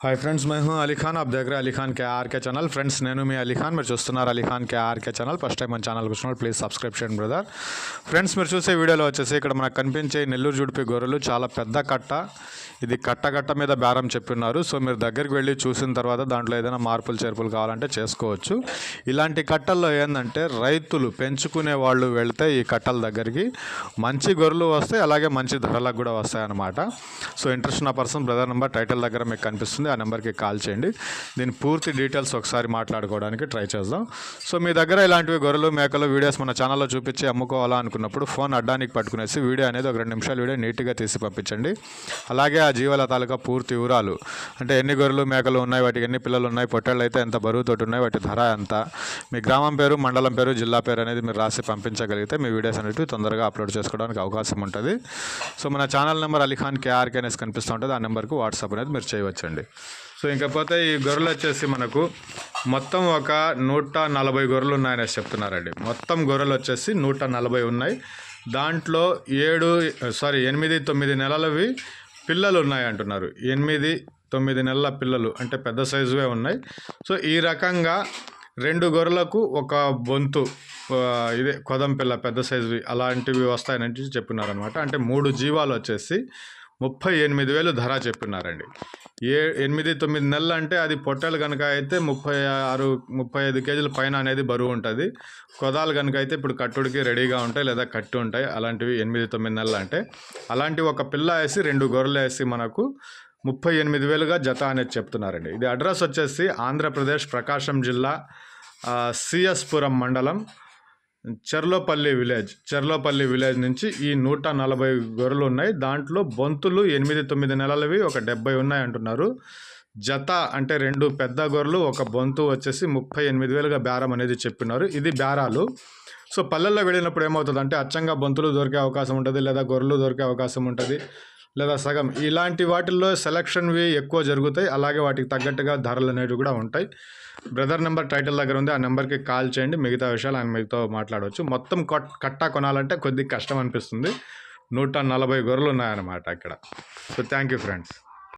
Hi friends మై హూ అలీఖాన్ ఆప్ దగ్గర అలీఖాన్ కేఆర్కే ఛానల్ ఫ్రెండ్స్ నేను మీ అలీఖాన్ మీరు చూస్తున్నారు Ali Khan KRK channel first time మన ఛానల్ వచ్చినప్పుడు ప్లీజ్ సబ్స్క్రైబ్ చేయండి బ్రదర్ ఫ్రెండ్స్ మీరు చూసే వీడియోలో వచ్చేసి ఇక్కడ మనకు కనిపించే నెల్లూరు జుడిపి గొర్రెలు చాలా పెద్ద కట్ట ఇది కట్ట కట్ట మీద బేరం ఉన్నారు సో మీరు దగ్గరికి వెళ్ళి చూసిన తర్వాత దాంట్లో ఏదైనా మార్పులు చేర్పులు కావాలంటే చేసుకోవచ్చు ఇలాంటి కట్టల్లో ఏంటంటే రైతులు పెంచుకునే వాళ్ళు వెళ్తే ఈ కట్టల దగ్గరికి। మంచి గొర్రెలు వస్తాయి అలాగే మంచి ధరలకు కూడా వస్తాయి అన్నమాట సో ఇంట్రెస్ట్ ఉన్న పర్సన్ బ్రదర్ నెంబర్ టైటిల్ దగ్గర మీకు కనిపిస్తుంది. ఆ నెంబర్కి కాల్ చేయండి. దీని పూర్తి డీటెయిల్స్ ఒకసారి మాట్లాడుకోవడానికి ట్రై చేద్దాం. సో మీ దగ్గర ఇలాంటివి గొర్రెలు మేకలు వీడియోస్ మన ఛానల్లో చూపించి అమ్ముకోవాలా అనుకున్నప్పుడు ఫోన్ అడ్డానికి పట్టుకునేసి వీడియో అనేది ఒక రెండు నిమిషాలు వీడియో నీట్గా తీసి పంపించండి. అలాగే ఆ జీవాల తాలూకా పూర్తి వివరాలు. అంటే ఎన్ని గొర్రెలు మేకలు ఉన్నాయి వాటికి ఎన్ని పిల్లలు ఉన్నాయి పొట్టేళ్ళు అయితే ఎంత బరువుతోటి ఉన్నాయి వాటి ధర ఎంత? మీ గ్రామం పేరు మండలం పేరు జిల్లా పేరు అనేది మీరు రాసి పంపించగలిగితే మీ వీడియోస్ అనేవి తొందరగా అప్లోడ్ చేసుకోవడానికి అవకాశం ఉంటుంది. సో మన ఛానల్ నెంబర్ అలీఖాన్ కేఆర్కేఎన్ఎస్ కనిపిస్తూ ఉంటుంది. ఆ నెంబర్కి వాట్సాప్ అనేది మీరు చేయవచ్చండి. సో ఇంకపోతే ఈ గొర్రెలు వచ్చేసి మనకు మొత్తం ఒక నూట నలభై గొర్రెలు ఉన్నాయనేసి చెప్తున్నారండి. మొత్తం గొర్రెలు వచ్చేసి నూట నలభై ఉన్నాయి. దాంట్లో ఏడు సారీ ఎనిమిది తొమ్మిది నెలలవి పిల్లలు ఉన్నాయి అంటున్నారు. ఎనిమిది తొమ్మిది నెలల పిల్లలు అంటే పెద్ద సైజువే ఉన్నాయి. సో ఈ రకంగా రెండు గొర్రెలకు ఒక బొంతు ఇదే కొదం పిల్ల పెద్ద సైజువి అలాంటివి వస్తాయని చెప్పినారనమాట అంటే మూడు జీవాలు వచ్చేసి ముప్పై ఎనిమిది వేలు ధర చెప్పినారండి. ఏ ఎనిమిది తొమ్మిది నెలలు అంటే అది పొట్టలు కనుక అయితే ముప్పై ఆరు ముప్పై ఐదు కేజీల పైన అనేది బరువు ఉంటుంది. కొదాలు కనుక అయితే ఇప్పుడు కట్టుడికి రెడీగా ఉంటాయి లేదా కట్టి ఉంటాయి. అలాంటివి ఎనిమిది తొమ్మిది నెలలు అంటే. అలాంటి ఒక పిల్ల వేసి రెండు గొర్రెలు వేసి మనకు ముప్పై ఎనిమిది వేలుగా జత అనేది చెప్తున్నారండి. ఇది అడ్రస్ వచ్చేసి ఆంధ్రప్రదేశ్ ప్రకాశం జిల్లా సిఎస్పురం మండలం చెర్లోపల్లి విలేజ్ చెర్లోపల్లి విలేజ్ నుంచి ఈ నూట నలభై గొర్రెలు ఉన్నాయి. దాంట్లో బొంతులు ఎనిమిది తొమ్మిది నెలలవి ఒక డెబ్బై ఉన్నాయి అంటున్నారు. జత అంటే రెండు పెద్ద గొర్రెలు ఒక బొంతు వచ్చేసి ముప్పై ఎనిమిది వేలుగా బేరం అనేది చెప్పినారు. ఇది బేరాలు. సో పల్లెల్లో వెళ్ళినప్పుడు ఏమవుతుంది అంటే అచ్చంగా బొంతులు దొరికే అవకాశం ఉంటుంది లేదా గొర్రెలు దొరికే అవకాశం ఉంటుంది. లేదా సగం. ఇలాంటి వాటిల్లో సెలక్షన్వి ఎక్కువ జరుగుతాయి. అలాగే వాటికి తగ్గట్టుగా ధరలు అనేవి కూడా ఉంటాయి. బ్రదర్ నెంబర్ టైటిల్ దగ్గర ఉంది. ఆ నెంబర్కి కాల్ చేయండి. మిగతా విషయాలు ఆయన మీతో మాట్లాడవచ్చు. మొత్తం కట్టా కొనాలంటే కొద్దిగా కష్టం అనిపిస్తుంది. నూట నలభై గొర్రెలు ఉన్నాయన్నమాట ఇక్కడ సో థ్యాంక్ యూ ఫ్రెండ్స్.